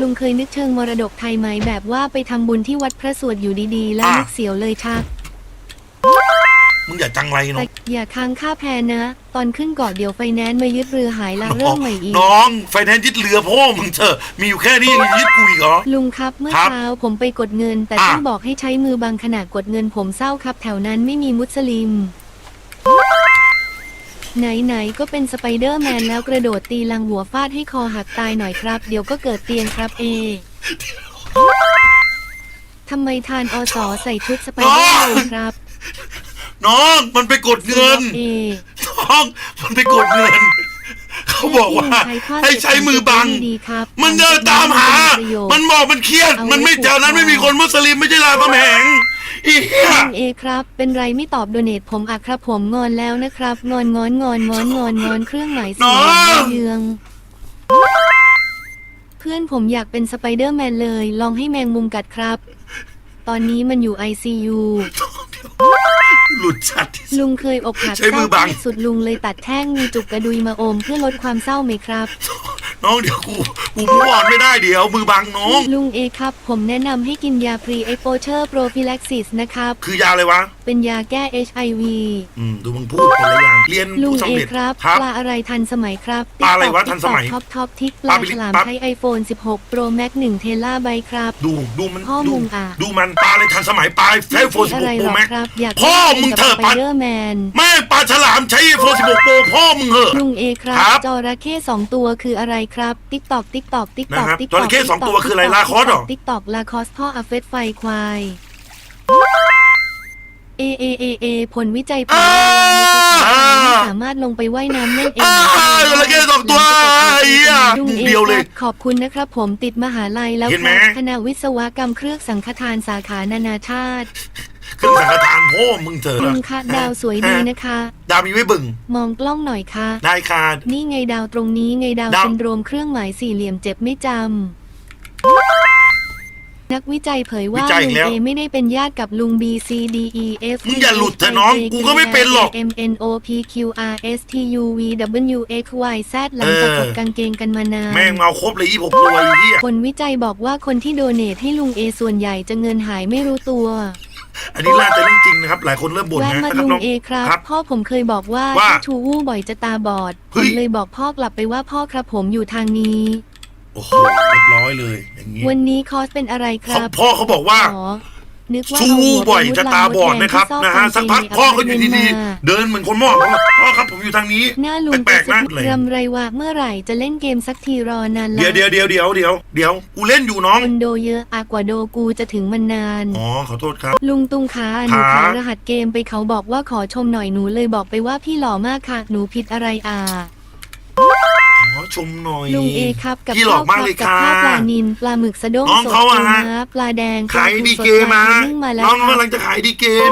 ลุงเคยนึกเชิงมรดกไทยไหมแบบว่าไปทำบุญที่วัดพระสวดอยู่ดีๆ แล้วอะนึกเสียวเลยชัก มึงอย่าจังไรแต่เนาะอย่าค้างค่าแพนะ ตอนขึ้นเกาะเดี๋ยวไฟแนนซ์มายึดเรือหายละเริ่มใหม่อีก น้องไฟแนนซ์ยึดเรือพ่อมึงเถอะมีอยู่แค่นี้ยังยึดกูอีกเหรอ ลุงครับเมื่อครับเช้าผมไปกดเงิน แต่อะท่านบอกให้ใช้มือบางขณะกดเงินผมเศร้าครับ แถวนั้นไม่มีมุสลิม ไหนๆก็เป็นสไปเดอร์แมนแล้วกระโดดตีลังหัวฟาดให้คอหักตายหน่อยครับ เดี๋ยวก็เกิดเตียงครับเอทำไมทานอสอใส่ชุดสไปเดอร์แมนครับ น้องมันไปกดเงินเอน้องมันไปกดเงิน เขาบอกว่า ให้ใช้มือบังดีครับมันเดินตามหา มันบอกมันเครียด มันไม่แถวนั้นไม่มีคนมุสลิมไม่ใช่รามคำแหง อีเหี้ยลุงเอครับ เป็นไรไม่ตอบโดเนทผมอะครับ ผมงอนแล้วนะครับ งอนงอนงอนงอนงอนงอนเครื่องหมายสีเหลืองเยือง เพื่อนผมอยากเป็นสไปเดอร์แมนเลย ลองให้แมงมุมกัดครับ ตอนนี้มันอยู่ ICU หลุดชัดที่สุด ลุงเคยอกหักใช้มือบัง เศร้าที่สุดลุงเลยตัดแท่งมีจุกกระดุยมาอมเพื่อลดความเศร้าไหมครับ น้องเดี๋ยวกูกูพูดไม่ได้เดี๋ยวมือบังน้อง ลุงเอครับ ผมแนะนำให้กินยาพรีเอ็กโปเชอร์โปรฟิแล็กซิสนะครับ คือยาอะไรวะ เป็นยาแก้ HIV อืม ดูมึงพูดคนละอย่าง เรียนลุงผู้เอสำเร็จครับ ครับ ปลาอะไรทันสมัยครับปลาอะไรวะ TikTok ทันสมัยท็อปท็อปทิกปปลาลาบิลิฉลามปั๊บ ใช้ iPhone 16 Pro Max 1 เทราไบต์ครับ ดูดูมันพ่อดูมึงอะ ดูมันปลาอะไรทันสมัยปลาใช้โฟนสิบอะหไรกโปหรรอแม็กครับ อยากพ่อมึงเถอะสไปเดอร์แมนไม่ปลาฉลามใช้โฟนสิบหกโปรพ่อมึงเหอะ ลุงเอครับครับจระเข้สองตัวคืออะไรครับติ๊กตอกติ๊กตอกติ๊กตอกนะครับติ๊กจระเข้สองตัวคืออะไรลาคอสเหรอ ติ๊กตอกลาคอสพ่ออาเฟสไฟควายเอเอเอเอผลวิจัยผลอ่าไม่สามารถลงไปว่ายน้ำเล่นเองอ่าจระเข้สองตัวไอ้เหี้ยลุงเอเดียวเลยครับขอบคุณนะครับ ผมติดมหาลัยแล้วเห็นคไหมรับคณะวิศวกรรมเครื่องสังฆทานสาขานานาชาติ เครื่องสังฆทานพ่อมึงเถอะลุงคะดาวสวยดีนะคะ ดาวมีไว้บึง มองกล้องหน่อยค่ะ ได้ค่ะ นี่ไงดาวตรงนี้ไงดาวดาวซินโดรมเครื่องหมายสี่เหลี่ยมเจ็บไม่จำนักวิจัยเผยว่าวิจัยอีลุกงแล้วเอไม่ได้เป็นญาติกับลุง B C D E F มึงอย่าหลุดเถอะน้องกูก็ไม่เป็นหรอก M N O P Q R S T U V W X Y Z หลังจากเออถกกางเกงกันมานาน แม่งเมาครบเลยยี่หกตัวไอ้เหี้ยคนวิจัยบอกว่าคนที่โดเนทให้ลุงเอส่วนใหญ่จะเงินหายไม่รู้ตัว อันนี้น่าจะเรื่องจริงนะครับ หลายคนเริ่มบ่นแวะนะมานะครับลุงน้อง เอครับ ครับพ่อผมเคยบอกว่าว่าถ้าชูวู้บ่อยจะตาบอดเฮ้ผยมเลยบอกพ่อกลับไปว่าพ่อครับผมอยู่ทางนี้ โอ้โหเรียบร้อยเลย อย่างนี้วันนี้คอสเป็นอะไรคเขารับพ่อเขาบอกว่า อ๋อ นึกว่าชูเอาหัวบ่อยไปมุดจะตาบอดนะครับลางนะฮะมดแทสักพักที่พ่อก็อยู่ในดีอพาร์ตเมนต์มาๆเดินเหมือนคนมอบเขาบอกพ่อครับผมอยู่ทางนี้หน้าลุงแปลกๆนะรำไรวะเมื่อไหร่จะเล่นเกมสักทีรอนานละเดี๋ยวเดี๋ยวเดี๋ยวเดี๋ยวเดี๋ยวเดี๋ยวกูเล่นอยู่น้องคนโดเยอะอากว่าโดกูจะถึงมันนานอ๋อขอโทษครับ ลุงตุงขาหนูขาขายรหัสเกมไปเขาบอกว่าขอชมหน่อยหนูเลยบอกไปว่าพี่หล่อมากค่ะหนูผิดอะไรอ่า ขอชมหน่อย ลุงเอครับกับพี่หล่อมากเลยกับค่ะข้าวปลานินปลาหมึกสะด้งน้องสดเขาอะฮะ ปูม้าปลาแดงขายดีเกมปลมาทูสดปลนึ่งมาแล้วน้องครับกำลังจะขายดีเกม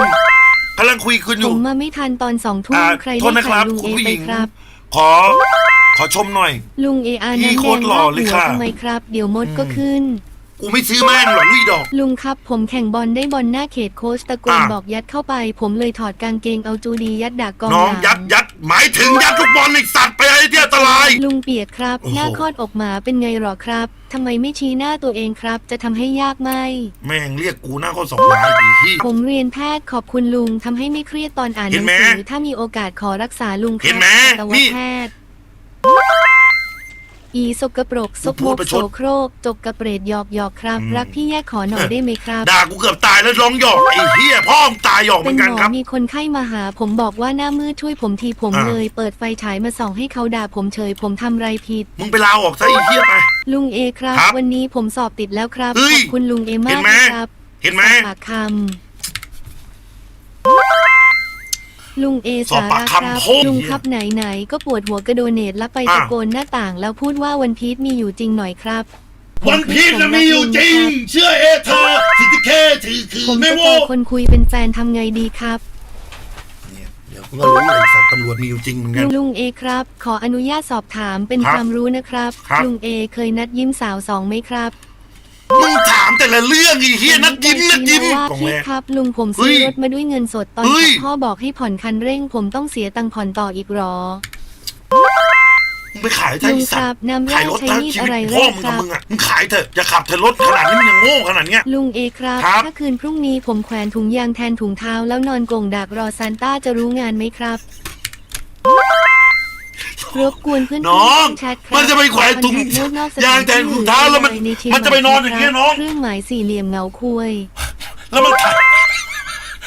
กำลังคุยคุณอผยู่ มมาไม่ทันตอนสองทุ่มอ่าใครโทได้ษนะคขารัยบลุงคุณเอผู้หไปญิง ครับ ขอ ขอชมหน่อย ลุงเออาพี่น้ำโคแดตงรหล่อเลยหัวค่ะทำไมครับ เดี๋ยวมดก็อืมขึ้น กูไม่ซื้อแม่งหรอกลุยดอก ลุงครับ ผมแข่งบอลได้บอลหน้าเขตโค้ชตะโกนอะ บอกยัดเข้าไป ผมเลยถอดกางเกงเอาจูดียัดดากกองน้องหลังยัดยัดหมายถึงยัดลูกบอลไอ้สัตว์ไปไอ้ที่อันตราย ลุงเปียกครับ โอ้โห หน้าคลอดออกหมาเป็นไงหรอครับทำไมไม่ชี้หน้าตัวเองครับ จะทำให้ยากไหมแม่งเรียกกูหน้าข้อสองไม้ดีที่ ผมเรียนแพทย์ขอบคุณลุงทำให้ไม่เครียดตอนอ่านหเห็นันงไหมสือถ้ามีโอกาสขอรักษาลุงคเห็รันไหมสัตวนี่ แพทย์ อีสกปรกสกพูมดกประชโสดโครกจกกระเปรดหยอกหยอกครับอืมรักพี่แยกขอหน่อยได้ไหมครับด่ากูเกือบตายแล้วร้องหยอกไอ้เหี้ยพ่อมึงตายหยอกเหเป็มือนนหกันมอครับมีคนไข้มาหา ผมบอกว่าหน้ามืดช่วยผมทีผมอ่าเลย เปิดไฟฉายมาส่องให้เขาด่าผมเฉยผมทำไรผิด มึงไปลาออกซะไอ้เหี้ยไปลุงเอครับครับวันนี้ผมสอบติดแล้วครับเฮ้ขยอบคุณลุงเอมาเห็กนไหมนะครับ เห็นไหมสอบปากคำ ลุงเอสอบสาปากระคำครับโคตรลุงเหี้ยครับไหนไหนๆก็ปวดหัวกระโดเนตแล้วไปอะตะโกนหน้าต่าง แล้วพูดว่าวันพีชมีอยู่จริงหน่อยครับ วันพีชน่ะมีอยู่จริง เชื่อเอเธอสิทธิเคถือคือผมไม่จะโว้เจอคนคุยเป็นแฟนทำไงดีครับเนี่ยเดี๋ยวมึงก็รู้เลยสัตว์ตำรวจมีอยู่จริงเหมือนกันลุงเอครับ ขออนุญาตสอบถามเป็นครับความรู้นะครับครับ ลุงเอเคยนัดยิ้มสาวสองไหมครับ มึงถามแต่ละเรื่องไอ้เหี้ยนัดยิ้มนัดยิ้ม ว่าของพี่แม่ครับลุงผมเฮ้ซื้อยรถมาด้วยเงินสดตอนเฮ้ยขับพ่อบอกให้ผ่อนคันเร่งผมต้องเสียตังค์ผ่อนต่ออีกหรอ มึงไปขายเถอะลุงไอ้คสัรัตบว์น้ำแร่ขายรถใช้ทั้งมีดชีอะวิตไรพ่เร่อคมึงรักับบมึงอะมึงขายเถอะอย่าขับเถอะรถขนาดนี้มึงยังโง่ขนาดเนี้ย ลุงเอครับ ครับ ถ้าคืนพรุ่งนี้ผมแขวนถุงยางแทนถุงเท้าแล้วนอนโกงดักรอซานต้าจะรู้งานไหมครับ รบกวนเพื่อนๆน้องแชทครับมันจะไปแขวนถุงคอแทคนอกสถยางแทนถุงเท้าแล้วมันใเชียมันจะไปนอนอย่างเงี้ยน้อง เครื่องหมายสี่เหลี่ยมเงาคุย แล้วมันขาย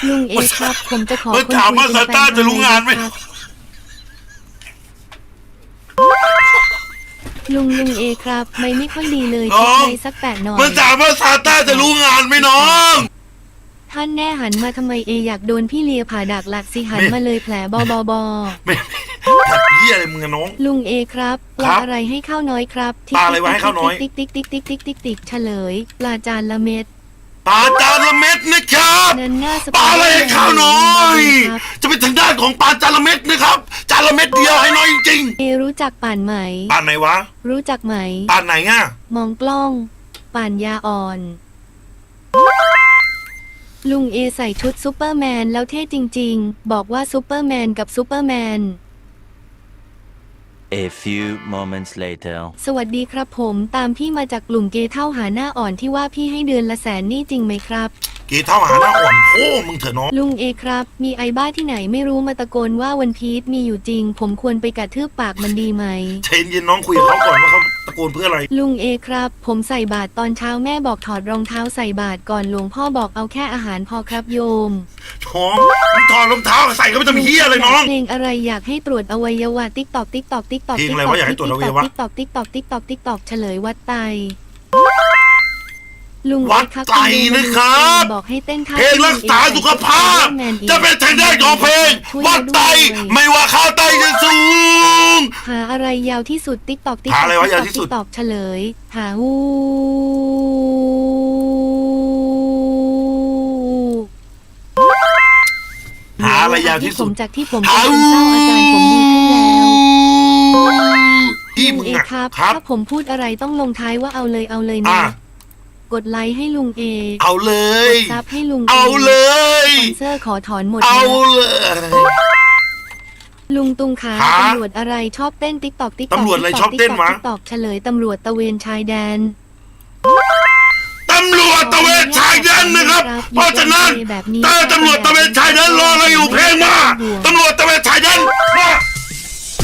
ลุงเอครับ ผมจะขอมันคนถามคุยว่าเป็นซานต้าแฟนจะรู้งานไหมครับลุงลุงเอครับ ไม่ไม่ค่อยดีเลยน้คิดองในสักแปดหน่อย มันถามว่าซาต้าจะรู้งานไหมน้อง ท่านแน่หันมาทำไมเออยากโดนพี่เลียผ่าดักหลักสิหันไม่มาเลยแผลบอบอบอ ไม่ แบบเหี้ยอะไรมึงอะน้อง ลุงเอครับปครัลาบอะไรให้ข้าวน้อยครับปลาอะไรไว้ให้ข้าวน้อย ติ๊กติ๊กติ๊กติ๊กติ๊กติ๊กติ๊กเฉลยปลาจานละเม็ดปลาจานละเม็ดนะครับนั้นหน้าสปลาอะไรให้ข้าวน้อย ครับจะเป็นทางด้านของปลาจานละเม็ดนะครับจานละเม็ดเดียวให้น้อยจริงเอรู้จักป่านไหม ๆปลาไหนวะรู้จักไหม ปลาไหนอะมองกล้อง ป่านยาอ่อน ลุงเอใส่ชุดซูเปอร์แมนแล้วเท่จริง ๆ บอกว่าซูเปอร์แมนกับซูเปอร์แมน A few moments later. สวัสดีครับผมตามพี่มาจากกลุ่มเกย์เท่าหาหน้าอ่อนที่ว่าพี่ให้เดือนละแสนนี่จริงไหมครับกีเท่าหาหน้าอ่อนโอ้มึงเถอะน้อง ลุงเอครับ มีไอ้บ้าที่ไหนไม่รู้มาตะโกนว่าวันพีชมีอยู่จริง ผมควรไปกระทืบปากมันดีไหม เชนเย็นน้องคุยกับเขาก่อนว่าเขา ตะโกนเพื่ออะไร ลุงเอครับ ผมใส่บาตรตอนเช้าแม่บอกถอดรองเท้าใส่บาตรก่อนหลวงพ่อบอกเอาแค่อาหารพอครับโยมท้องมึงถอดรองเท้าใส่ก็ไม่ทำเฮียเลยน้อง เพลงอะไรอยากให้ตรวจอวัยวะติ๊กตอกติ๊กตอกติ๊กตอกเพลงอะไรวะอยากให้ตรวจอวัยวะ ติ๊กตอกติ๊กตอกติ๊กตอกติ๊กตอกเฉลยวัดไต ลุงวัดเอครับไตนะครับบอกให้เต้นท่าเพลงรักษาสุขภาพ จะเป็นทางด้านของเพลง วัดไตไม่ว่าข้าวไตจะสูง หาอะไรยาวที่สุดติ๊กตอกติ๊กหาอะไรวะยาวที่สุดติ๊กตอกเฉลย หาอูหาอะไรยาวที่สุผดมจากที่ผมหาเป็นซึมเศร้าอาการผมดีขึ้นแล้วที่ลุมึงงเออะครับครับถ้าผมพูดอะไรต้องลงท้ายว่าเอาเลยเอาเลยอะนะ กดไลค์ให้ลุงเอเอาเลกย ดซับให้ลุงเอาเลย สปอนเซอร์ขอถอนหมดเอานะเลย ลุงตุงขาหาตำรวจอะไรชอบเต้นติ๊กตอกติ๊กตอกตำรวจอะไรชอบเต้นวะติ๊กตอกเฉลยตำรวจตะเวนชายแดน ตำรวจตะเวนชายแดนนะครับ เพราะฉะนั้นถ้าตำรวจตะเวนชายแดนรอเราอยู่เพลงมาตำรวจตะเวนชายแดนมา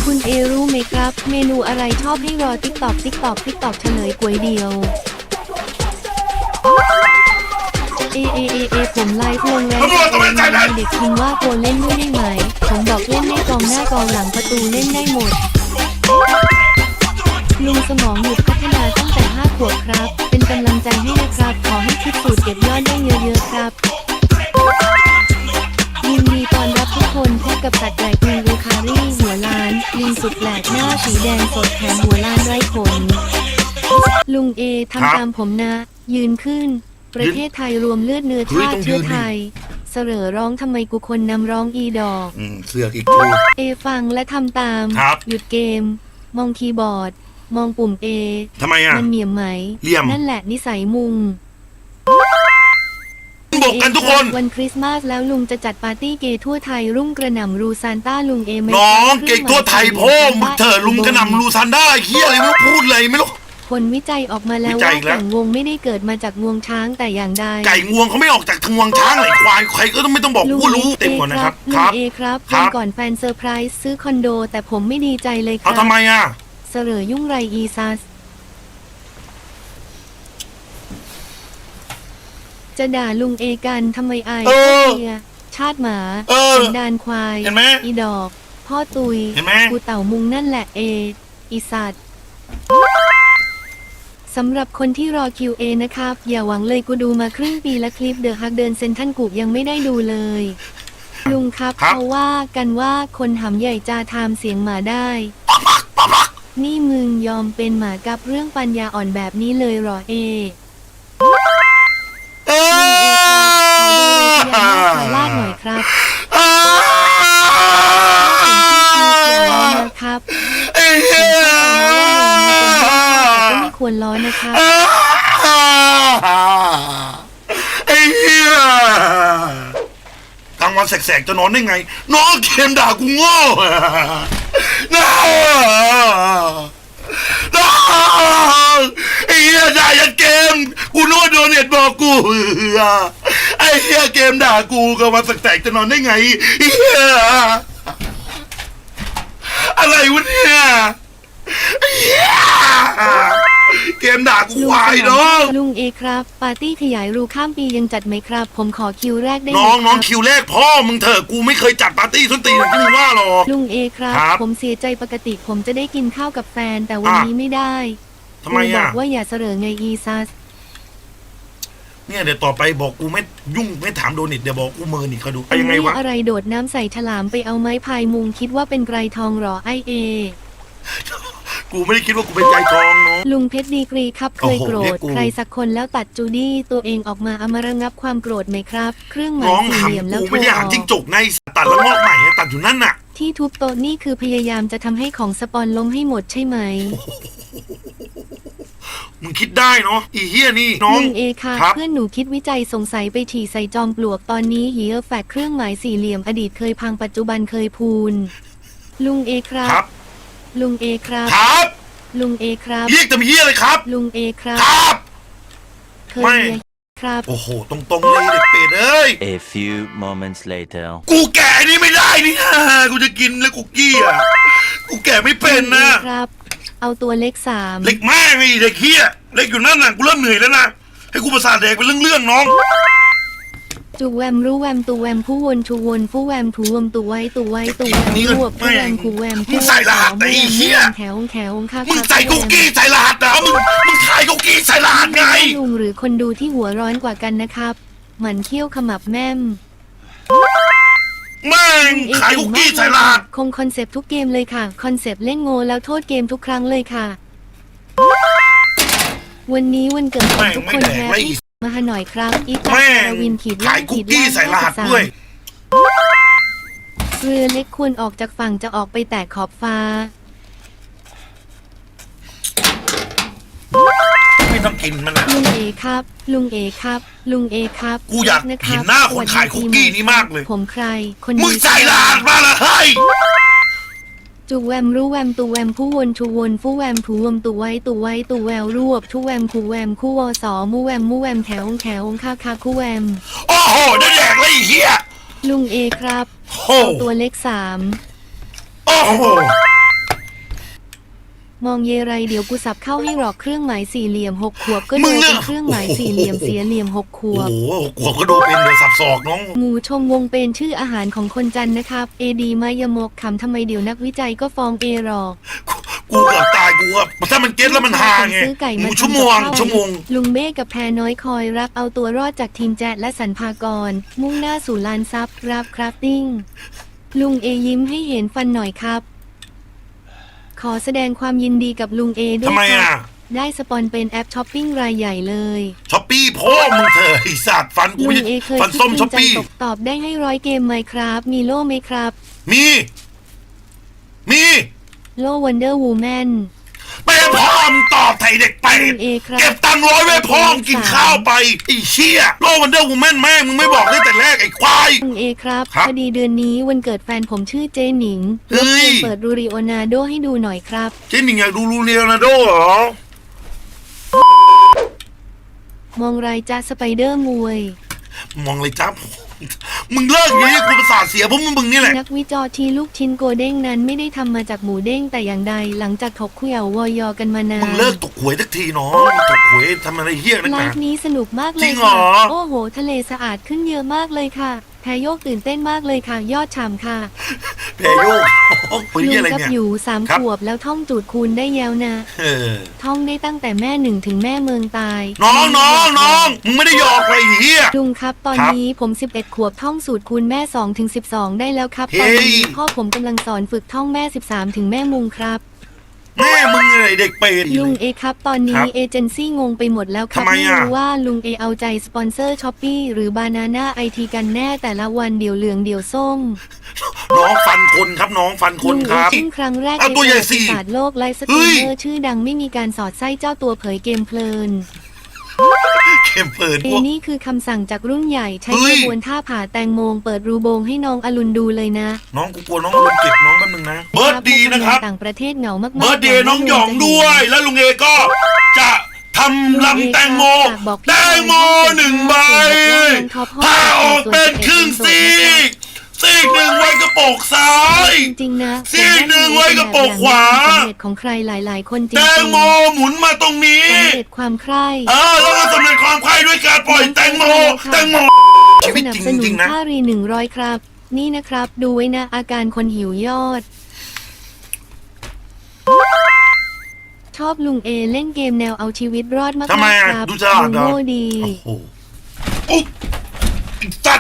คุณเอรู้ไหมครับ เมนูอะไรชอบให้รอติ๊กตอกติ๊กตอกติ๊กตอกเฉลยก๋วยเดียว เอเอเอเอผมไลฟ์ลงแล้วตำรวจตะเวนชายดนเด็กพิมพ์ว่าโกเล่นด้วยได้ไหม ผมบอกเล่นได้กองหน้ากองหลังประตูเล่นได้หมด ลุงสมองหยุดพัฒนาตั้งแต่5ขวบครับ เป็นกำลังใจให้นะครับ ขอให้คิดสูตรเก็บยอดได้เยอะๆครับยินดีตอนรับทุกคนพบกับสัตว์แปลกลิงอูคารีหัวล้านลิงสุดแปลกหน้าสีแดงสดแถมหัวล้านไร้ขน ลุงเอครับทำตามผมนะ ยืนขึ้น ประเทศไทยรวมเลือดเนื้อเฮ้ยชาต้ติองยืเชื้อนดิไทย เสรอร้องทำไมกูคนนำร้องอีดอกอืมเสือกอีกกูเอฟังและทำตามครับหยุดเกม มองคีย์บอร์ด มองปุ่มเอทำไมอะมันเหมี่ยมไหมเหลี่ยมนั่นแหละนิสัยมุงบอกกันทุกคนวันคริสต์มาสแล้วลุงจะจัดปาร์ตี้เกย์ทั่วไทยรุ่งกระหน่ำรูซานต้าลุงเอไหมน้องครับเก่งทั่วไทยพ่อมึงเถอะลุงกระหน่ำลูซันได้เฮียอะไรไม่รู้พูดอะไรไม่รู้ ผลวิจัยออกมาแล้ววิจัยว่าอีกแล้วแก่งวงไม่ได้เกิดมาจากงวงช้างแต่อย่างใดไก่งวงเขาไม่ออกจากทางวงช้างไหนควายใครก็ต้องไม่ต้องบอกลุงกูรู้เต็มหมดนะครับลุคงรับ เอครับครัวับนก่อนแฟนเซอร์ไพรส์ซื้อคอนโด แต่ผมไม่ดีใจเลยคเอารับทำไมอะ เสรอยุ่งไรอีซัส จะด่าลุงเอกันทำไมอายเออเฮียชาติหมาเออสันดานควายเห็นไหมอีดอก พ่อตุยเห็นไหม กูเต่ามุงนั่นแหละเอ อีสัตว์ สำหรับคนที่รอ QA นะครับ อย่าหวังเลยกูดูมาครึ่งปีและคลิปเดอะฮักเดินเซนทันกูยังไม่ได้ดูเลย ลุงครับครับ เขาว่ากันว่าคนหำใหญ่จาทามเสียงหมาได้ นี่มึงยอมเป็นหมากับเรื่องปัญญาอ่อนแบบนี้เลยเหรอเอ เอ ขอดูพญานาคาราชหน่อยครับ อ นะครับ ไอ้เหี้ย ก็ไม่ค วรล้อนะครับไอ้เหี้ยกังางวันแสกๆจะนอนได้ไง น้องเกมด่ากูโง่น้าน้องไอ้เหี้ยด่ายันเกม กูนึกว่าโดนเน็ตบอกกูไอ้เหี้ยเกมด่ากูกับวันแสกๆจะนอนได้ไงเหี้ยอะไรวะเนี่ยเหี้ย เกมด่ากูควายน้องลุงเอครับ ปาร์ตี้ขยายรูข้ามปียังจัดไหมครับ ผมขอคิวแรกได้ไหมน้องรับน้องคิวแรกพ่อมึงเถอะกูไม่เคยจัดปาร์ตี้ส้นตีนอย่างที่มึงว่าหรอกลุงเอครับครับ ผมเสียใจปกติผมจะได้กินข้าวกับแฟนแต่วันอะนี้ไม่ได้ทำไมลุงบออะกว่าอย่าเสรอไงอีซัสเนี่ยเดี๋ยวต่อไปบอกกูไม่ยุ่งไม่ถามโดนิทเดี๋ยวบอกกูเมินอีกเขาดูไปยังไงวะนี่อะไรโดดน้ำใส่ฉลามไปเอาไม้พายมุงคิดว่าเป็นไกรทองเหรอไอเอ กูไม่ได้คิดว่ากูเป็นใจทองเนาะ ลุงเพชรดีกรีครับเคยโอ้โหโกรเรียธกกูใครสักคนแล้วตัดจูดี้ตัวเองออกมาเอามาระงับความโกรธไหมครับ เครื่องหมายน้องสี่หัเหลี่ยมแล้วกูโทรไม่ได้อหันอกจิ้งจกในตัดแล้วงอกใหม่อะตัดอยู่นั่นน่ะ ที่ทุบโต๊ะนี่คือพยายามจะทำให้ของสปอนล้มให้หมดใช่ไหมมึงคิดได้เนาะอีเฮียนี่น้อง ลุงเอค่ะ ครับ เพื่อนหนูคิดวิจัยสงสัยไปถี่ใส่จอมปลวกตอนนี้เฮียแฝกเครื่องหมายสี่เหลี่ยมอดีตเคยพังปัจจุบันเคยพูน ลุงเอครับครับ ลุงเอครับ ครับ ลุงเอครับเรียกแต่เฮียเลยครับ ลุงเอครับครับ เคยไม่เฮียครับ โอ้โห ตรงๆเลยเด็กเป็ดเอ้ย A few moments later. กูแก่นี่ไม่ได้นี่นะกูจะกินแล้วคุกกี้อะกูแก่ไม่เป็นนะ ลุงเอครับ เอาตัวเลขสามเล็กมากไอ้เด็กเฮียเล็กอยู่นั่นน่ะกูเริ่มเหนื่อยแล้วนะให้กูประสาทแดกเป็นเรื่องๆน้อง จูแวมรู้แวมตูแวมผู้วนชูวนผู้แวมถูวมตูไว้ตูไว้ตูแวมนี่รวบผู้แวมคูแวมมึงใส่รหัสไหนไอ้เหี้ยแถวแถวค่ะมึงใส่คุกกี้ใส่รหัสนะมึงมึงขายคุกกี้ใส่รหัสไงลุงหรือคนดูที่หัวร้อนกว่ากันนะครับหมันเขี้ยวขมับแม่มแม่งขายคุกกี้ใส่รหัสคงคอนเซปต์ทุกเกมเลยค่ะ คอนเซปต์เล่นโง่แล้วโทษเกมทุกครั้งเลยค่ะ วันนี้วันเกิดของทุกคนแม่งไม่แดกแฮปไม่ปี้ มาหาหน่อยครับอีตาแม่งคาราวินขีดขายคุกกี้ใส่รหัสด้วยเรือเล็กควรออกจากฝั่งจะออกไปแตกขอบฟ้า ไม่ต้องกินมันนะลุงเอครับ ลุงเอครับ ลุงเอครับกูอยากะรับเห็นหน้าคนขายคุกกี้นี่มากเลย ผมใคร คนมึงดีใส่รหัสมาละเฮ้ย จูแวมรู้แวมตูแวมผู้วนชูวนผู้แวมถูวมตูไว้ตูไว้ตูแววรวบทุแวมคูแวมคู่วอสอมูแวมมูแวมแถวแถวค่าคาคู่แวม โอ้โหได้แดกเลยไอ้เฮียลุงเอครับโอ้โหเอาตัวเลขสาม โอ้โห มองเยไรเดี๋ยวกูสับเข้าให้หรอกเครื่องหมายสี่เหลี่ยมหกขวบก็โดนเป็นเครื่องหมายสี่เหลี่ยมเสียเหลี่ยมหกขโอ้วบโหกวก็ดูเป็นเดี๋ยวสับศอกน้อง งูชมวงเป็นชื่ออาหารของคนจันทร์นะครับ เอดีมายมกคำทำไมเดี๋ยวนักวิจัยก็ฟ้องเอหรอก กูเกือบตายกูอะถ้ามันเก็ตแล้วมันฮาไงซื้อไก่หมามูทำชั่วโมงกับข้าชั่วโมง ลุงเบ้กับแพรน้อยคอยรับเอาตัวรอดจากทีมแจ๊ดและสันพากร มุ่งหน้าสู่ลานซับรับคราฟติ้ง ลุงเอยิ้มให้เห็นฟันหน่อยครับ ขอแสดงความยินดีกับลุงเอด้วทำยไมคอะรับได้สปอนเป็นแอปช้อปปิ้งรายใหญ่เลย ช้อปปี้พ่อมึงเถอะไอ้สัตว์ฟันกูลุไม่งเอใช่เคยฟันคิดส้มจริช้องปจังปี้ตกตอบได้ให้ร้อยเกมไหมครับ มีโล่ไหมครับ มี มี โล่วันเดอร์วูแมน ไปพ่อมึงตอบไทยเด็กไปลุงเอครับ เก็บตังค์ร้อยไว้พ่อมึงกินข้าวไปไอ้เชี่ยโลวันเดอร์วูแมนแม่งมึงไม่บอกตั้งแต่แรกไอ้ควายลุงเอครับครับพอดีเดือนนี้วันเกิดแฟนผมชื่อเจหนิงเฮ้รบกยวนเปิดรูริโอนาโดให้ดูหน่อยครับ เจนนิงอยากดูลูเรียนาโดเหรอ มองรายจ้าสไปเดอร์มวย มองเลยจ้ามึงเลิกอย่างนี้กูประสาทเสียเพราะมึงมึงนี่แหละ นักวิจารณ์ที่ลูกชิ้นโกเด้งนั้นไม่ได้ทำมาจากหมูเด้งแต่อย่างใดหลังจากถกเขี่ยววอยอกันมานานมึงเลิกตกหวยสักทีน้องตกหวยทำอะไรเฮี้ยนักหไลนา ฟ์นี้สนุกมากเลจริยงเหรค่ะ อ โอ้โห ทะเลสะอาดขึ้นเยอะมากเลยค่ะแพรโยกตื่นเต้นมากเลยค่ะ ยอดฉ่ำค่ะ แพรโยกน้องเป็นลุเฮี้ยงอะไรกับเนี่ย อยู่สามครับ ขวบแล้วท่องจูดคูณได้แล้วนะ เออ ท่องได้ตั้งแต่แม่หนึ่งถึงแม่เมืองตายน้องน้องน้องมึงไม่ได้หยอกอะไรไอ้เฮี้ย ลุงครับตอนครับนี้ผม 11 ขวบท่องสูตรคูณแม่ 2 ถึง 12 ได้แล้วครับ เฮ้ตอนย นี้พ่อผมกำลังสอนฝึกท่องแม่ 13 ถึงแม่มุงครับ แม่มึงอะไรเด็กเปรต ลุงเอครับ ตอนคนี้รับเอเจนซี่งงไปหมดแล้วครับทำไมอะ รู้ว่าลุงเอเอาใจสปอนเซอร์ช้อปปี้หรือบานาน่าไอทีกันแน่แต่ละวันเดี๋ยวเหลืองเดี๋ยวส้มน้องฟันคนครับน้องฟันคนลุงคเอรับขึ้นครั้งแรกเอาตัวใหญ่สิประวัติศาสตร์โลกไลฟ์สตเฮ้รีมยเมอร์ชื่อดังไม่มีการสอดไส้เจ้าตัวเผยเกมเพลิน เกเกมเปิดเอพวก นี่คือคำสั่งจากรุ่นใหญ่ใช้เฮ้กย ระบวนท่าผ่าแตงโมงเปิดรูโบงให้น้องอรุณดูเลยนะน้องกูกลัวน้องโดนเก็บน้องแป๊บนึงนะ เบิร์ดดีนะครับ ต่างประเทศเหงามากๆเบิร์ดเดย์น้องหยองด้วย แล้วลุงเอก็จะทำลำแตงโม แตงโมหนึ่งใบผ่าออกเป็นครึ่งซีก ซีกหนึ่งไว้กระโปรงซ้าย จริงๆนะซีกหนึ่งไว้กระโปรงขวา สำเร็จของใครหลายๆ คนจริงแตๆงโมหมุนมาตรงนี้ สำเร็จความใคร่เออแล้วก็สำเร็จความใคร่ด้วยการปล่อยแตงโมแตงโมชีสวิตนับจริงสนุจรินงๆนะ ค่ารีหนึ่งร้อยครับ นี่นะครับ ดูไว้นะ อาการคนหิวยอด ชอบลุงเอเล่นเกมแนวเอาชีวิตรอดมากทำไมๆอะครับดูฉลาดเหรอโง่ดี โอ้โหอุ๊บ จัด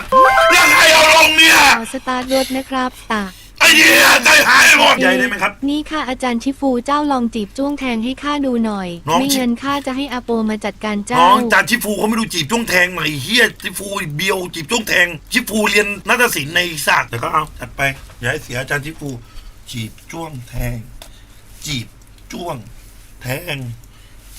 ยังไงเอาลงเนี่ยขอสตาร์ทรถนะครับตาไอ้เนี่ยใจหายหมดใหญ่ได้ไหมครับ นี่ค่ะอาจารย์ชิฟูเจ้าลองจีบจ้วงแทงให้ข้าดูหน่อย น้อง ไม่ชิงั้นข้าจะให้อาโปมาจัดการเจ้า น้องจานชิฟูเขาไม่ดูจีบจ้วงแทงหน่อยเฮียชิฟูเบียวจีบจ้วงแทง ชิฟูเรียนนาฏศิลป์ในศาสตร์แต่ก็เอาจัดไปอย่าให้เสียอาจารย์ชิฟูจีบจ้วงแทง จีบจ้วงแทง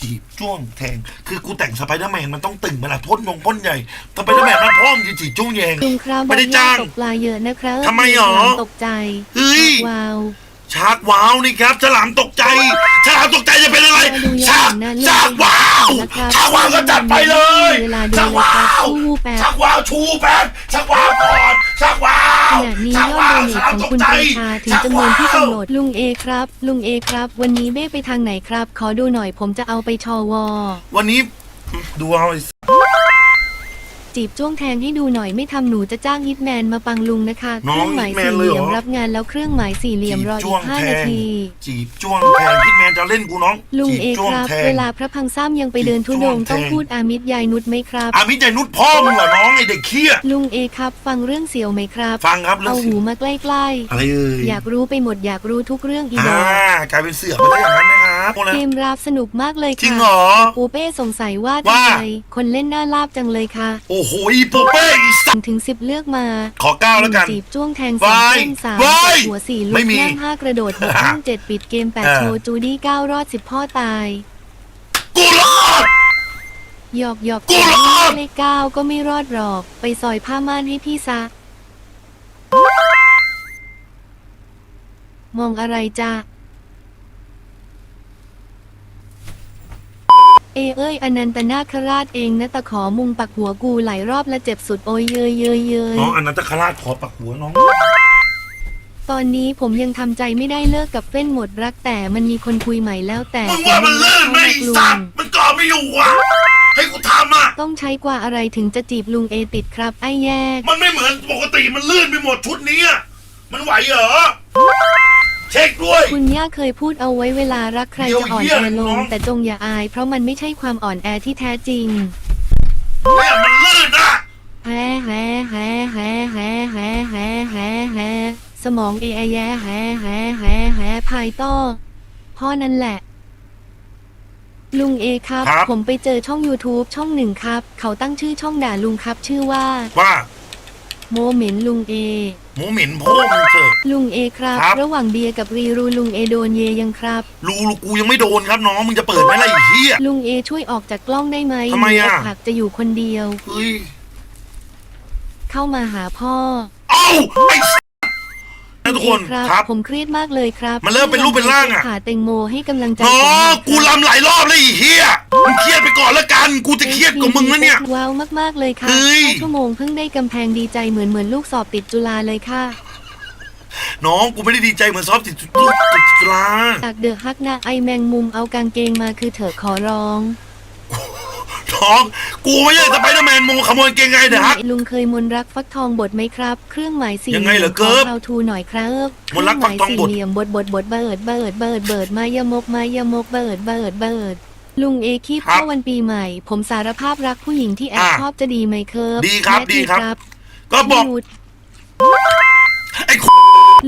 จีบจ้วงแทง คือกูแต่งสไปเดอร์แมนมันต้องตึงเวลาพ่นยงพ่นใหญ่สไปเดอร์แมนมันพ่อมนจะจีบจ้วงแยงลุงครับไม่ได้จ้างตกปลาเยอะนะครับทำไมหรอฉลามตกใจเฮ้ยว้าวชากว้าวนี่ครับฉลามตกใจฉลามตกใจจะเป็นอะไรดูอชาย่ากงนั้นเลยชากว้าวนะครับชากว้าวก็จัดไปเลยเวลาดูชากว้าวเลยครับสู้แป๊บชากว้าวชูแป๊บชากว้าวก่อน ชากว้าขวณะนี้ชากยอว้าดวโดเนฉทลามของตกคุณใจปรีชาถึงชากจำนวนว้าที่วกำหนดลุงเอครับ ลุงเอครับ วันนี้เบ้ไปทางไหนครับ ขอดูหน่อยผมจะเอาไปชอวอ วันนี้ดูเอาไอ้ จีบจ้วงแทงให้ดูหน่อยไม่ทำหนูจะจ้างฮิตแมนมาปังลุงนะคะน้เคองรื่องหมายฮิตแมสี่นเหเลยเหรอลี่ยมรับงานแล้วเครื่องหมายสี่เหลี่ยมรอจีบอีจ้วกงห้าแทนางที จีบจ้วงแทงฮิตแมนจะเล่นกูน้องลุงจีบเอจ้วคงรับ แทง เวลาพระพังซ้ำยังไปเดินทุดงค์จีบจ้วงแทง ต้องพูดอามิตรยายนุชไหมครับ อามิใจนุชพ่อมึงเหรอน้องไอเด็กเคี้ยลุงเอครับ ฟังเรื่องเสียวไหมครับ ฟังครับเรื่อเอางหูมาใกล้อะไรเอ่ยๆ อยากรู้ไปหมดอยากรู้ทุกเรื่องอีดอ่าอกกลายเป็นเสือกไปได้อย่างนั้นนะครับ พวกนั้นเกมราฟสนุกมากเลยจริงค่ะเหรอปูเป้สงสัยว่าว่า ทำไมคนเล่นหน้าลาบจังเลยค่ะโอ้โหอีโปเป้อีสัตว์ถึงสิบเลือกมาขอเก้าแล้วกันจีบจ้วงแทงไว้สามเส้นสามไว้กดหัวสี่ลุไม่กมีนั่งห้ากระโดดหกนั่งเจ็ดปิดเกมแปดเออโชว์จูดี้เก้ารอดสิบพ่อตาย กูรอด หยอกหยอกกูรอด เลขเก้าก็ไม่รอดหรอก ไปซอยผ้าม่านให้พี่ซะ มองอะไรจ้า เอเอ้ยอนันตนาคราชเองนะตะขอมุงปักหัวกูหลายรอบและเจ็บสุดโอยเยยเยยเยยน้องอนันตคราชขอปักหัวน้อง ตอนนี้ผมยังทำใจไม่ได้เลิกกับเฟ้นหมดรักแต่มันมีคนคุยใหม่แล้วแต่มึงว่ามันลื่นไหมไอ้สัตว์มันก่อไม่อยู่อะ ให้กูทำอะ ต้องใช้กว่าอะไรถึงจะจีบลุงเอติดครับไอ้แยก มันไม่เหมือนปกติมันลื่นไปหมดชุดนี้อะมันไหวเหรอ เช็คด้วย คุณย่าเคยพูดเอาไว้เวลารักใครเดี๋ยวจะอ่อนเหี้ยแอลน้งองแต่จงอย่าอาย เพราะมันไม่ใช่ความอ่อนแอที่แท้จริงเนี่ยมันลื่นอะแฮ่แฮ่แฮ่แฮ่แฮ่แฮ่แฮ่แฮ่แฮ่สมองเอไอแย่แฮ่แฮ่แฮ่แฮ่ภายต้อพ่อนั่นแหละ ลุงเอครับ ครับ ผมไปเจอช่อง YouTube ช่องหนึ่งครับ เขาตั้งชื่อช่องด่าลุงครับ ชื่อว่า ว่า โมเหม็นลุงเอ หมูหมิ่นพ่อมึงเถอะ ลุงเอครับ ครับ ระหว่างเบียร์กับรีรูลุงเอโดนเยยังครับ รูรูกูยังไม่โดนครับน้องมึงจะเปิดไหมล่ะไอ้เหี้ย ลุงเอช่วยออกจากกล้องได้ไหมทำไมอะ หนูกหักจะอยู่คนเดียว เฮ้ยเข้ามาหาพ่อ เอ้าไอ้สัสนะทุก คนลุงเอครับครับผมเครียดมากเลยครับมันเริ่มเป็นรูปเป็นร่างอะขาแตงโมให้กำลังใจน้อผมหน่งอยกูครับลำหลายรอบแล้วไอ้เหี้ยมึงเครียดไปก่อนละกัน กูจะเครียดกว่ามึงแล้วเนี่ยว้าวมากๆเลยค่ะเฮ้ยแค่ชั่วโมงเพิ่งได้กำแพงดีใจเหมือนเหมือนลูกสอบติดจุฬาเลยค่ะน้องกูไม่ได้ดีใจเหมือนซอฟต์ติดลูกติดจุฬาจากเดอะฮักนาไอแมงมุมเอากางเกงมาคือเถอะขอร้อง น้อง กูไม่ใช่สไปเดอร์แมนมึงขโมยเกงไงเด้อฮัก ลุงเคยมนรักฟักทองบทไหมครับ เครื่องหมายสี่ยังไงเหรอขเกิบเราทูหน่อยครับมนต์รักฟักทองบทเครื่หมายสี่เหลี่ยมบทบทบทเบิดเบิดเบิดเบิดมายมกมายมกเบิดเบิดเบิดลุงเอคิดครับเข้าวันปีใหม่ ผมสารภาพรักผู้หญิงที่แอบอะชอบจะดีไหมเคิร์ฟดีครับแนะดีครับครับ ก็บอกหยุดไอ้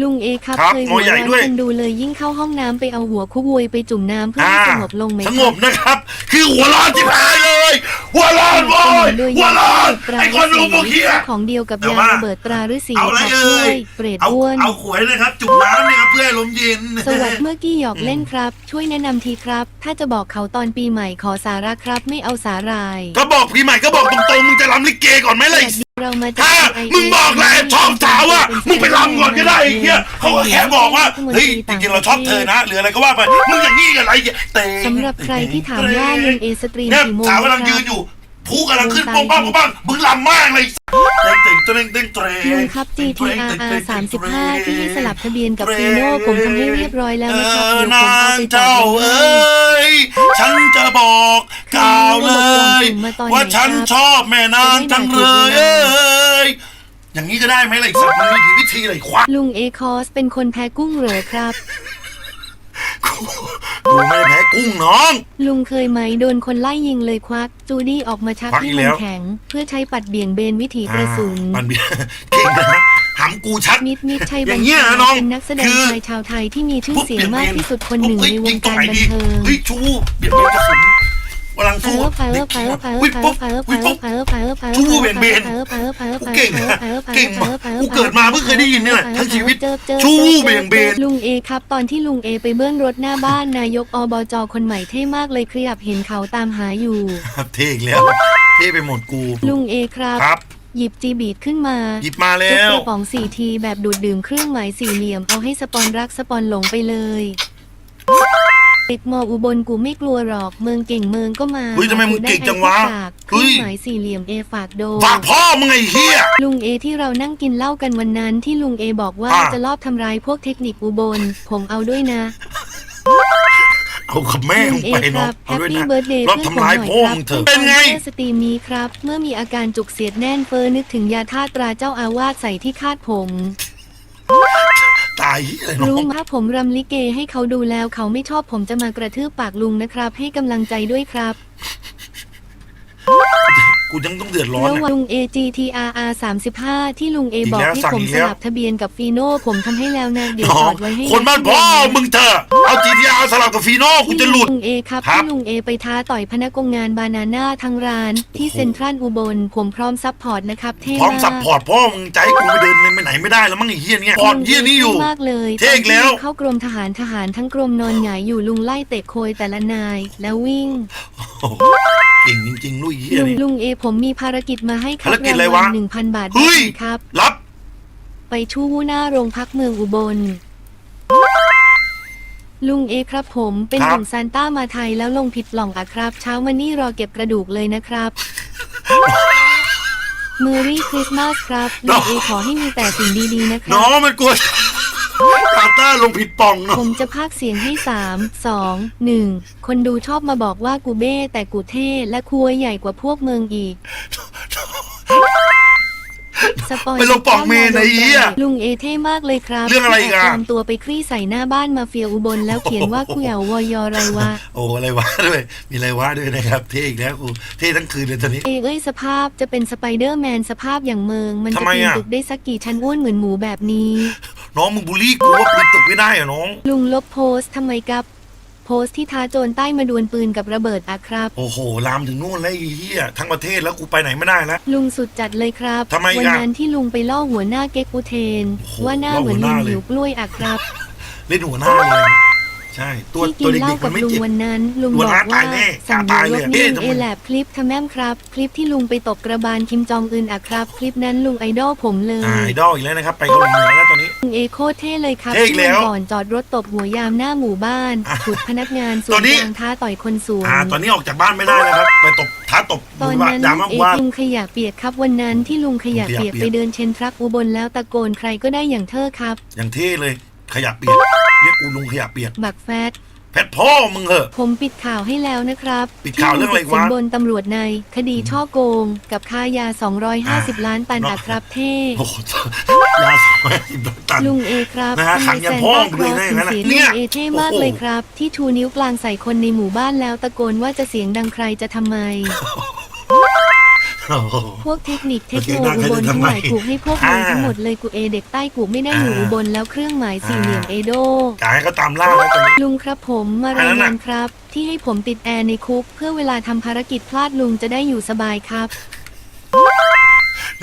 ลุงเอครับครับเคยหมอใหญ่หัวด้วยเราะกันดูเลยยิ่งเข้าห้องน้ำไปเอาหัวคุบวยไปจุ่มน้ำเพื่อให้อ่าสงบลงไหมสงบนะครับ คือหัวร้อนที่หายเลยหัวร้อนโว้ยโดยหัวร้อนตราไอ้คนดูพวกเฮีย ของเดียวกับแต่ยาว่าระเบิดตราฤาษีเอาอะไรขับเอ่ช่วยยเปรตเอาอ้วน เอาขวยนะครับ จุ่มน้ำเนี่ยครับเพื่อให้ลมเย็น สวัสดีเมื่อกี้หยอกเล่นครับ ช่วยแนะนำทีครับ ถ้าจะบอกเขาตอนปีใหม่ขอสาระครับ ไม่เอาสาหร่าย ก็บอกพี่ใหม่ก็บอกตรงๆ มึงจะรำลิเกก่อนไหมล่ะไอ้ เรามาจากถ้า CIA มึงบอกแหละชอบสาวอะมึงไปรำก่อนก็ได้ไอ้เหี้ยเขาก็แค่บอกว่าเฮ้ยจริงๆเราชอบเธอนะหรืออะไรก็ว่าไปมึงอย่างนี้กันอะไรเงี้ยเตะสำหรับใครที่ถามว่าลุงเอสตรีมเนี่ยกี่โมงสาวกำลังนะคยืรันบอยู่ ผู้กำลังขึ้นปงป้างปงป้างมึงลำมากเลยเต้งเต้งเต้งเต้งเต้งลุงครับ GTRR 35ที่ให้สลับทะเบียนกับฟีโน่ผมทำให้เรียบร้อยแล้วนะครับเออเดี๋ยวผมนาเอานไปจอเจ้าดไว้เอให้้ยฉันจะบอกกล่าวเลย ว่าฉันชอบแม่นางจังเลยเอ้ยอย่างนี้ก็ได้ไหมล่ะไอ้สัตว์มันมีกี่วิธีเลยควะลุงเอคอสเป็นคนแพ้กุ้งเหรอครับ กูไม่ได้แพ้กุ้งน้อง ลุงเคยไหมโดนคนไล่ยิงเลยควัก จูดี้ออกมาชักควักอีที่กแล้มุวมแข็ง เพื่อใช้ปัดเบี่ยงเบนวิถีกระสุน มันเบียเก่งนะหำกูชัด มิดมิดชัยอบัย่าญงเงี้ยชานะน้องเป็นนักแสดงคือ ชายชาวไทยที่มีชื่อปุ๊บเสียงมากที่สุดคนหนึ่งปุ๊บในวยิงตรการไหนบันดีเทิง เฮ้ยชูเบียดเบียนกระสุน กำลังเอสู้อเออเออเออเออวิปุ๊บเออเอวิอปุ๊บเออเออเออชูเบี่ยงเบนเออเออเออกูเก่งนะเก่งมากกูเกิดมาเพิ่งเคยได้ยินเนี่ยทั้งชีวิตชูเบี่ยงเบนลุงเอครับ ตอนที่ลุงเอไปเบิ้ลรถหน้าบ้านนายกอบจคนใหม่เท่มากเลยครับเห็นเขาตามหาอยู่ครับเท่อีกแล้วเท่ไปหมดกู ลุงเอครับครับหยิบจีบีดขึ้นมา หยิบมาแล้จุ๊บวกระป๋องสี่ทีแบบดูดดื่มเครื่องหมายสี่เหลี่ยมเอาให้สปอนรักสปอนหลงไปเลย เด็กมออุบลกูไม่กลัวหรอก เมืองเก่งเมืองก็มาเฮ้ยทำไมมึงเก่งจังวะกูได้ไอ้ที่ฝากเคเฮ้รื่ยองหมายสี่เหลี่ยมเอฝากโดนฝากพ่อมึงไอ้เหี้ยลุงเอที่เรานั่งกินเหล้ากันวันนั้นที่ลุงเอบอกว่าอะจะลอบทำร้ายพวกเทคนิคอุบลผมเอาด้วยนะเอากับแม่ลุมึงงเอไปคเนาะรับเอาแฮปด้วยปี้นะเบิร์ดเดย์รอบเพื่อนผมทำร้ายหน่อยพ่อครับมึงเถอะพิ่เป็นไงสสตรีมนี้ครับ เมื่อมีอาการจุกเสียดแน่นเฟอนึกถึงยาธาตุตราเจ้าอาวาสใส่ที่คาดผมตายเหี้ยอะไรน้รู้องมาผมรำลิเกให้เขาดูแล้วเขาไม่ชอบผมจะมากระทืบปากลุงนะครับ ให้กำลังใจด้วยครับ กูยังต้องเดือดร้อนระหนะว่างลุง AGTRR 35 ที่ลุงเออีกบอกแล้วให้สั่งผมอีกสแล้ว ลับทะเบียนกับฟีโน่ผมทำให้แล้วนะเดี๋ยวน้จอองดไว้ให้คนบ้านพ่อมึงเถอะเอา GTR สลับกับฟีโน่กูจะหลุด ลุงเอครับครับ ที่ลุงเอไปท้าต่อยพนักงานบานาน่าทั้งร้านที่เซ็นทรัลอุบล ผมพร้อมซัพพอร์ตนะครับเท่พร้อมมากซัพพอร์ตพ่อมึงใจกูไปเดินไปไหนไม่ได้แล้วมั้งไอ้เหี้ยเนี่ยพอร์ตเหี้ยนี่อยู่ มากเลยเท่อีกแล้ว ตอนที่เข้ากรมทหารทหารทั้งกรมนอนหงายอยู่ลุงไล่เตะโคยแต่ละนาย แล้ววิ่ง โอ้โหเก่งจริงๆลุยเหี้ยลุงนี่ ลุงเอผมมีภารกิจมาให้ครับภารกิจอะไรวะ หนึ่งพันบาทเฮ้ยได้ไหมครับ รับ ไปชู้หน้าโรงพักเมืองอุบล ลุงเอครับผมเป็นครับ หนุ่มซานต้ามาไทยแล้วลงผิดหล่องอะครับ เช้ามานี่รอเก็บกระดูกเลยนะครับเมอรี่คริสต์มาสครับลุงเอขอให้มีแต่สิ่งดีๆนะคน้รัอบ งมันกลัว กาต้าลงผิดป่องเนาะผมจะพากย์เสียงให้สามสองหนึ่งคนดูชอบมาบอกว่ากูเบ้แต่กูเท่และคุยใหญ่กว่าพวกเมืองอีก สปอยไปลงป่องเมนไอ้เหี้ยลุงเอเท่มากเลยครับเรื่องอะไรอีกอะที่แบปลอมตัวไปคลี่ใส่หน้าบ้านมาเฟียอุบลแล้วเขียนว่ากูเหววยอไรวะ โอ้อะไรวะด้วย มีอะไรวะด้วยนะครับ เท่อีกแล้วกูเท่ทั้งคืนเลยตอนนี้ เอเอ้ยสภาพจะเป็นสไปเดอร์แมนสภาพอย่างเมือง มันทำจะไมปีนอะ ตึกได้สักกี่ชั้นอ้วนเหมือนหมูแบบนี้ น้องมึงบูลลี่กูว่าปืนตกไม่ได้เหรอน้อง ลุงลบโพสต์ทำไมครับ โพสต์ที่ท้าโจรใต้มาดวลปืนกับระเบิดอะครับ โอ้โห ลามถึงนู่นแล้วไอ้เหี้ยทั้งประเทศแล้วกูไปไหนไม่ได้แล้ว ลุงสุดจัดเลยครับ ทำไมอะวันั้นที่ลุงไปล่อหัวหน้าเก๊กอุเทน โอ้โหว่าหน้าเหมือนล่ลิองหัวหน้าเลย หิวกล้วยอะครับ เล่นหัวหน้าเลยนะ ใช่ ตัวที่กิตัวนเหล้าเด็กๆกัมับนไม่ลุงเจ็บ วันนั้น ลุงหัวบอหน้ากว่าตายแน่สั่งตายยเลยกเอ๊ะลุงทำไม เอแลบคลิปทำแม่มครับ คลิปที่ลุงไปตบกระบาลคิมจองอึนอะครับ คลิปนั้นลุงไอดอลผมเลอ่ายไอดอลอีกแล้วนะครับ ไปเกาหลีเหนือแล้วตอนนี้ ลุงเอโคตรเท่เลยครับเท่อีกที่แล้ววันก่อนจอดรถตบหัวยามหน้าหมู่บ้านอะฉุดพนักงานสตวอนนนี้ ยางท้าต่อยคนสวน อ่า ตอนนี้ออกจากบ้านไม่ได้แล้วครับ ไปตบท้าตบตอนว่านั้นดราม่าเอว่า ลุงขยะเปียกครับวันนั้นที่ลุงขยะเปียกขยะเปียก ไปเดินเชนทรัคอุบลแล้วตะโกนใครก็ได้อย่างเธอครับ อย่างเท่เลย ขยะเปียก เรียกกูลุงขยะเปียกบักแฟตแพทพ่อมึงเหอะ ผมปิดข่าวให้แล้วนะครับปิดข่าวเรื่องอะไรวะ ที่ลุติดสินบนตำรวจในคดีช่อโกง กับค่ายา 250 ล้านตันเนอะอัครับเท่ โอ้โหยาสองร้อยสิบตัน ลุงเอครับนะฮะทำไมขังยัแซนนพ่อต้ามึคงลเลอยสนะถึงอย่างนั้นเสียเนี่ลุยงเอเท่มากโอ้โห เลยครับ ที่ชูนิ้วกลางใส่คนในหมู่บ้านแล้วตะโกนว่าจะเสียงดังใครจะทำไม โอ้โห พวกเทคนิคเทคโนเสียงดังอุใครบลจะทั้ทำงไมหลายถูกให้พวกมึงอ่าทั้งหมดเลยกูเอเด็กใต้กูไม่ได้อยู่อ่าอุบลแล้วเครื่องหมายสี่เหลี่ยมอ่าเอโดกายเขาตามล่าแล้วตอนนี้ลุงครับผมมาอันรายนั้นงาน่ะนครับ ที่ให้ผมติดแอร์ในคุก เพื่อเวลาทำภารกิจพลาดลุงจะได้อยู่สบายครับ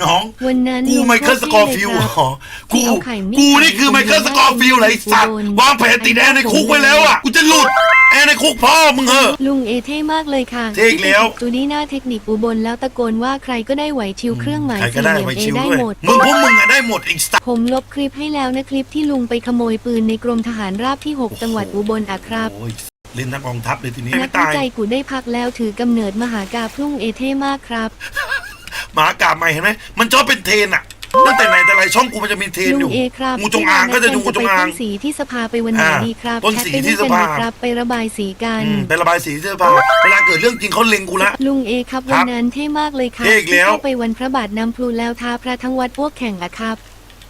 น้องวันนั้นกูลุงไมเคิลโคสตรกอร์เท่ฟิลเลยด์ครับกูเอาไข่มิ้นกูนี่คือไมเคิลสกอร์ฟิลด์ไรสัตว์อุบลวางแผนติดแอร์ในคุกไว้แล้วอะ กูจะหลุดแอร์ในคุกพ่อมึงเหอะ ลุงเอเท่มากเลยค่ะเท่อีกแล้วจูดี้หน้าเทคนิคอุบลแล้วตะโกนว่าใครก็ได้ไหวชิวเครื่องหมายใครก็สี่ได้เหลี่ยมไปเอชิวได้ด้วยหมดมึงพวกมึงอะได้หมดอีกสัตว์ผมลบคลิปให้แล้วนะคลิปที่ลุงไปขโมยปืนในกรมทหารราบที่ 6 จังหวัดอุบลอะครับโอ้ยเล่นทั้งกองทัพเลยทีนี้นัไม่กวิตายจัยกูได้พักแล้วถือกำเนิดมหากาพรุ่งเอเท่มากครับ หมากาบใหม่เห็นไหมมันชอบเป็นเทรนอะตั้งแต่ไหนแต่ไรช่องกูมันจะมีเทรนลุองยู่เอครับงูจงอางก็จะดูงูจงอาง ไปพ่นสีที่สภาไปวันไหนอ่าดีครับพ่นสีที่สภา แชทไปด้วยกันนะครับ ไประบายสีกัน อืมไประบายสีเสื้อผ้าเวลาเกิดเรื่องจริงเขาเล็งกูละ ลุงเอครับครัวับนนั้นเท่มากเลยครับเท่อีกแล้ว ที่เข้าไปวันพระบาทน้ำพลูแล้วท้าพระทั้งวัดพวกแข่งอะครับ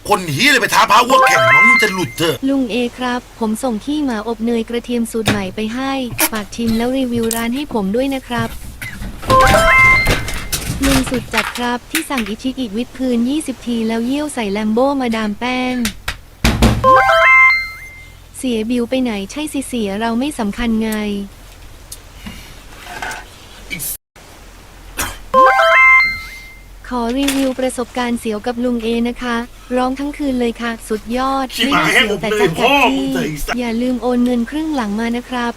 คนหีเลยไปท้าพระวัวแข่งน้องมึงจะหลุดเถอะ ลุงเอครับ ผมส่งขี้หมาอบเนยกระเทียมสูตรใหม่ไปให้ ฝากชิมแล้วรีวิวร้านให้ผมด้วยนะครับ ลุงสุดจัด ครับ ที่สั่งอิชิอิวิตพื้น20 ทีแล้วเยี่ยวใส่แลมโบ้มาดามแป้ง เสียบิวไปไหนใช่สิเสียเราไม่สำคัญไง ขอรีวิวประสบการณ์เสียวกับลุงเอนะคะ ร้องทั้งคืนเลยค่ะ สุดยอดชิบไม่หายได้เสียวแต่ให้จัผมเลยกพ่กัอดมึงที่เถอะไอ้สัสอย่าลืมโอนเงินครึ่งหลังมานะครับ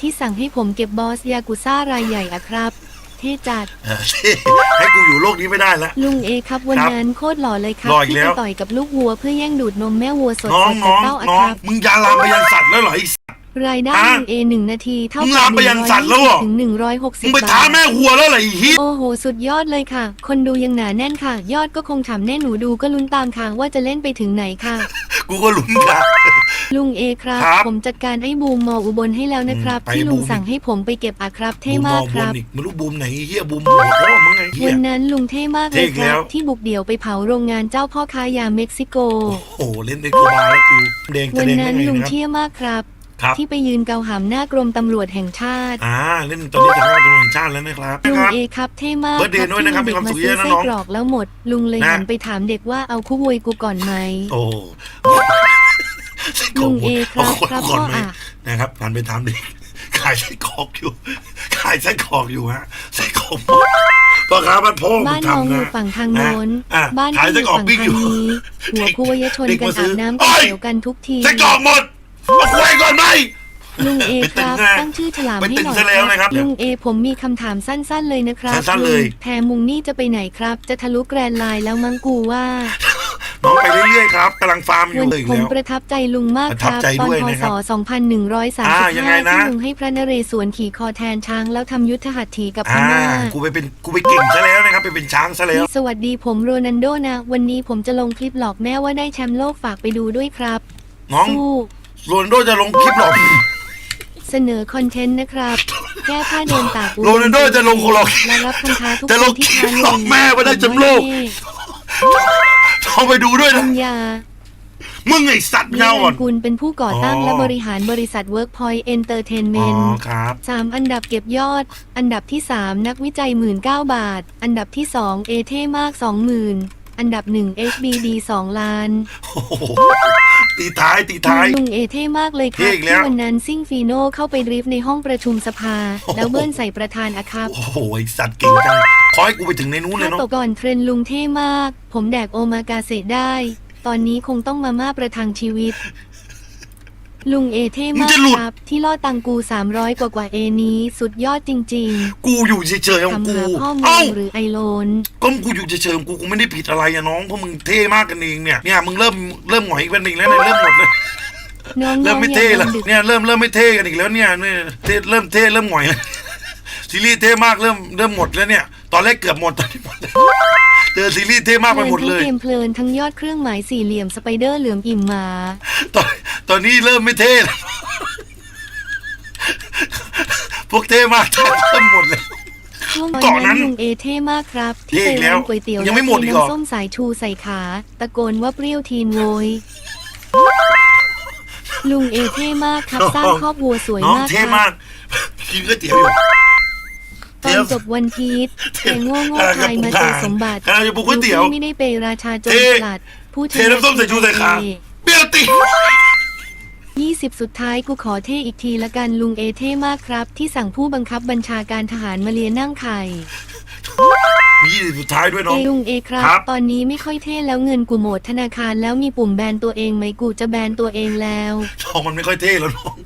ที่สั่งให้ผมเก็บบอสยากุซ่ารายใหญ่อะครับเท่จัด เออเท่ให้กูอยู่โลกนี้ไม่ได้ละ ลุงเอครับวันครับนั้นโคตรหล่อเลยครับหล่ออีกที่แล้ไปว ต่อยกับลูกวัวเพื่อแย่งดูดนมแม่วัวสดน้องๆน้จากองเต้าอะน้อคงรับ มึงยาลามไปยันสัตว์แล้วเหรอไอ้สัตว์ รายได้ฮะลุงเอหนึ่งนาทีเท่ามึงกัลามไปยันสัตว์แล้วเหรอ ถึงหนึ่งร้อยหกสิบมึงไปบาท้าท แม่วัวแล้วเหรอไอ้เฮีย โอ้โห สุดยอดเลยค่ะ คนดูยังหนาแน่นค่ะ ยอดก็คงถามแน่หนูดูก็ลุ้นตามค่ะว่าจะเล่นไปถึงไหนค่ะ กูก็ลุ้นค่ะ ลุงเอครับ ครับผมจัดการไอ้บูมมออุบลให้แล้วนะครับ อืมไปที่ลุงบูมสั่งให้ผมไปเก็บอะครับ เท่บูมากมอครับบูมอีกไม่รู้บูมไหนไอ้เฮียบูมหัวพ่อมึงไงเฮีย วันนั้นลุงเท่มากเลเท่ยอีกคแล้รับว ที่บุกเดี่ยวไปเผาโรงงานเจ้าพ่อค้ายาเม็กซิโก โอ้โหเล่นเป็นกูบาแล้วกูแดงจะวันแดงได้นั้นไงลุงนะครับเที่ยมากครับ ครับ ที่ไปยืนเกาหามหน้ากรมตำรวจแห่งชาติอ่าเล่นตอนนี้จะเข้าตำรวจแห่งชาติแล้วนะครับลุนะงครับเอครับเท่มาก Birthday ด้วยนะครับที่มีความสุขด็เยอะกนะซื้น้องไส้กรอกแล้วหมด ลุงเลยนะหันไปถามเด็กว่าเอาคู่วยกูก่อนไหมโอ้ลุงเอครับขครับก่อนพ่อไหมอะนะครับผ่านไปทำดิขายไส้กรอกอยู่ ขายไส้กรอกอยู่ฮะไส้กรอกหมดพ่อค้าบ้านพ่อมึบ้างนน้องทำอยู่นะฝั่งทางโน้นอะบ้านขายพี่ไส้อกรอยู่ฝั่งปิ้งอยู่ทางนี้หัวคู่วยชนเด็กกันมาซื้อาอบน้ำเอ้กันยเดียวกันทุกทีไส้กรอกหมด เอาคุยก่อนไหม ลุงเอไปคตึงรับนะตั้งชื่อฉลามไปให้ตึงหน่อยซะแล้วนะครับลุงเอผมมีคำถามสั้นๆเลยนะครับสั้นๆเลย งแพรมุงนี่จะไปไหนครับ จะทะลุแกรนด์ไลน์แล้วมั้งกูว่า น้องไปเรื่อยๆครับกำลังฟาร์มอยู่วันเลยอีกผมแล้ว ประทับใจลุงมากประคทับรับใจตอด้นวยพนะคศ รับอ่ายังไง2135นะ ที่ลุงให้พระนเรศวรขี่คอแทนช้างแล้วทำยุทธหัตถีกับพอ่าม่ากูไปเป็นกูไปเก่งซะแล้วนะครับไปเป็นช้างซะแล้ว สวัสดีผมโรนันโดนะ วันนี้ผมจะลงคลิปหลอกแม่ว่าได้แชมป์โลกฝากไปดูด้วยครับน้องสู้ โรนลโดจะลงคลิปหรอกเสนอคอนเทนต์นะครับ แก้ผ้าเดินตากโรนัลโดจะลงโคโลและรับคำท้าทุกจะลงคนที่คลิปท้าหลอกแม่ว่าได้แชมป์โลกต้องไปดูด้วยปันะญญามึงไอสัตว์วิเงาอ่อนกุลเป็นผู้ก่อตั้งอ๋อและบริหารบริษัท Workpoint อ๋อ Entertainment ครับสามอันดับเก็บยอด อันดับที่ 3 นักวิจัย 19,000บาท อันดับที่ 2 เอเท่มาก 20,000 อันดับ 1 HBD 2 ล้านโอ้โห ตีท้ายตีท้าย ลุงเอเท่มากเลยคเท่รับอีกแล้ว ที่วันนั้นซิ่งฟีโน่เข้าไปดริฟต์ในห้องประชุมสภาโอ้โหแล้วเบิ้ลใส่ประธานอะครับ โอ้โหไอสัตว์เก่งจังขอให้กูไปถึงในนู้นเลยถ้าเนาะตกก่อนเทรนด์ลุงเท่มาก ผมแดกโอมากาเสะได้ ตอนนี้คงต้องมาม่าประทังชีวิต ลุงเอเท่มากครับ ที่ล่อตังกู 300 กว่ากว่าเอนี้สุดยอดจริงกูอยู่เฉยๆๆของทำกูหาข้อมูเอ้าลหรือไอโลน ก็กูอยู่เฉยๆของกูกูไม่ได้ผิดอะไรอะน้องเพราะมึงเท่มากกันเองเนี่ยเนี่ยมึงเริ่มเริ่มหงอยกันอีกแล้วเนี่ยเริ่มหมดเลยน้องเริ่มๆไม่อย่าเท่โดแล้วนดึกเนี่ยเริ่มเริ่มไม่เท่กันอีกแล้วเนี่ยเนี่ยเท่เริ่มเท่เริ่มหงอยแล้วซีรีส์เท่มากเริ่มเริ่มหมดแล้วเนี่ย ตอนแรกเกือบหมดตอนนี้หมดแล้ว เจอซีรีส์เท่มากไปหมดเลยทั้งเกมเพลินทั้งยอดเครื่องหมายสี่เหลี่ยมสไปเดอร์เหลือมอิ่มหมา ตอนตอนนี้เริ่มไม่เท่แล้วพวกเท่มากเริ่มหมดเลย ช่วงเกาะนั้นลุงเอเท่มากครับ ที่เท่ไปอีกแล้ร้าวนก๋วยเตี๋ยวยังไม่หมดอีกเหรอ น้ำส้มสายชูใส่ขา ตะโกนว่าเปรี้ยวทีนโวยลุงเอเท่มากครับสร้างครอบวัวสวยน้องมากเท่คมารับกกินก๋วยเตี๋ยวอยู่ ตอนจบวันพีชแต่โง่โง่กำลังจะใครมาเจอสมบัติกำลังจะปลุกก๋วยเตี๋ยวลูกพี่ไม่ได้เปย์ราชาโจรเท่สลัดผู้เทน้ำส้มใส่ชูใส่ขาเปรี้ยวติยี่สิบสุดท้ายกูขอเท่อีกทีละกันลุงเอเท่มากครับ ที่สั่งผู้บังคับบัญชาการทหารมาเลียนั่งไข่มียี่สิบสุดท้ายด้วยน้เอองลุงเอครับครับ ตอนนี้ไม่ค่อยเท่แล้วเงินกูโหมดธนาคารแล้วมีปุ่มแบนตัวเองไหมกูจะแบนตัวเองแล้วน้องมันไม่ค่อยเท่แล้วน้อง